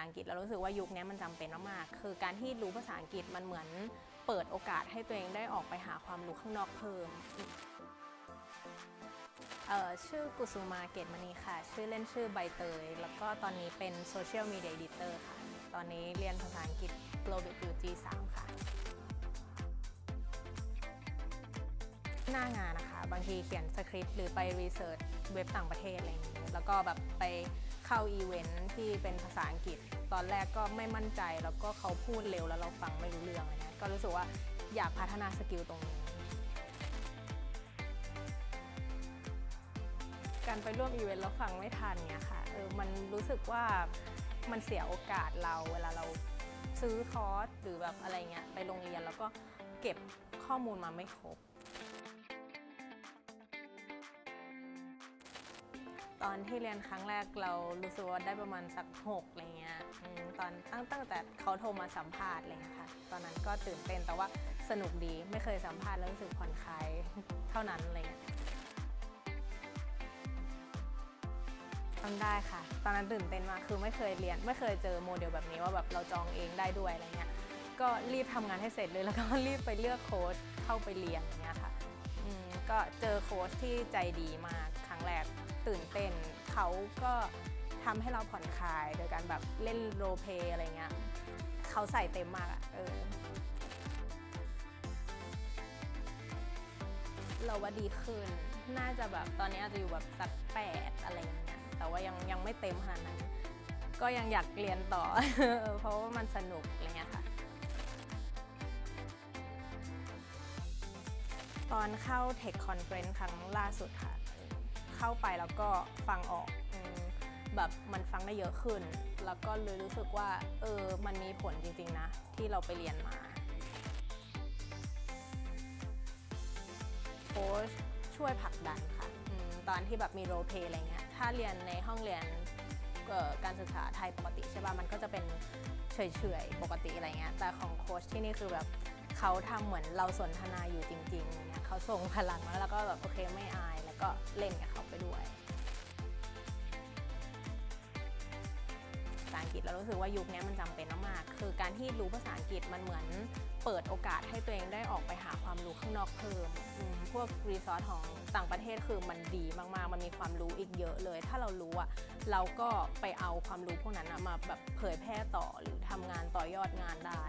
าอังกฤษแล้วรู้สึกว่ายุคนี้มันจำเป็นมากๆคือการที่รู้ภาษาอังกฤษมันเหมือนเปิดโอกาสให้ตัวเองได้ออกไปหาความรู้ข้างนอกเพิ่มชื่อกุสุมาเกตมณีค่ะ ชื่อเล่นชื่อใบเตย แล้วก็ตอนนี้เป็นโซเชียลมีเดียดิเตอร์ค่ะ ตอนนี้เรียนภาษาอังกฤษ Global UG 3ค่ะ หน้างานนะคะ บางทีเขียนสคริปต์หรือไปรีเสิร์ชเว็บต่างประเทศอะไรอย่างนี้แล้วก็แบบไป เข้าอีเวนท์ที่เป็นภาษาอังกฤษ ตอนแรกก็ไม่มั่นใจแล้วก็เขาพูดเร็วแล้วเราฟังไม่รู้เรื่องอะไรเงี้ยก็รู้สึกว่าอยากพัฒนาสกิลตรงนี้ การไปร่วมอีเวนต์แล้วฟังไม่ทันเนี่ยค่ะเออมันรู้สึกว่ามันเสียโอกาสเราเวลาเราซื้อคอร์สหรือแบบอะไรเงี้ยไปโรงเรียนแล้วก็เก็บข้อมูลมาไม่ครบ ตอนที่เรียนครั้งแรกเรารู้สึกว่าได้ประมาณสักหกอะไรเงี้ยอืมตอนตั้งตั้งแต่เขาโทรมาสัมภาษณ์อะไรเงี้ยค่ะ ตอนนั้นก็ตื่นเต้นแต่ว่าสนุกดีไม่เคยสัมภาษณ์แล้วรู้สึกผ่อนคลาย เท่านั้นอะไรเงี้ยทำได้ค่ะ ตอนนั้นตื่นเต้นมากคือไม่เคยเรียน ไม่เคยเจอโมเดลแบบนี้ว่าแบบเราจองเองได้ด้วยอะไรเงี้ยก็รีบทำงานให้เสร็จเลยแล้วก็รีบไปเลือกโค้ชเข้าไปเรียนเงี้ยค่ะก็เจอโค้ชที่ใจดีมาก รั้งแรกตื่นเต้นเขาก็ทำให้เราผ่อนคลาย โดยการแบบเล่นโรเพยอะไรเงี้ยเขาใส่เต็มมากอะเออเราว่าดีขึ้น น่าจะแบบตอนนี้อาจจะอยู่แบบสักแปดอะไรอย่างเงี้ย แต่ว่ายังยังไม่เต็มขนาดนั้น ก็ยังอยากเรียนต่อ เพราะว่ามันสนุกอะไรเงี้ยค่ะ ตอนเข้า Tech Conference ครั้งล่าสุดค่ะ เข้าไปแล้วก็ฟังออกอืมแบบมันฟังได้เยอะขึ้น แล้วก็เลยรู้สึกว่าเออมันมีผลจริงๆนะ ที่เราไปเรียนมาโค้ชช่วยผลักดันค่ะอมตอนที่แบบมีโรลเพลย์อะไรเงี้ยถ้าเรียนในห้องเรียนเอ่อการศึกษาไทยปกติใช่ป่ะมันก็จะเป็นเฉยๆปกติอะไรเงี้ยแต่ของโค้ชที่นี่คือแบบ เขาทำเหมือนเราสนทนาอยู่จริงๆอะไรเงี้ยเขาส่งพลังมาแล้วก็แบบโอเคไม่อาย แล้วก็เล่นกับเขาไปด้วยภาษาอังกฤษเรารู้สึกว่ายุคนี้มันจำเป็นมากๆคือการที่รู้ภาษาอังกฤษมันเหมือนเปิดโอกาสให้ตัวเองได้ออกไปหาความรู้ข้างนอกเพิ่ม พวกรีซอสของต่างประเทศคือมันดีมากๆ มันมีความรู้อีกเยอะเลย ถ้าเรารู้อะเราก็ไปเอาความรู้พวกนั้นมาแบบเผยแพร่ต่อหรือทำงานต่อยอดงานได้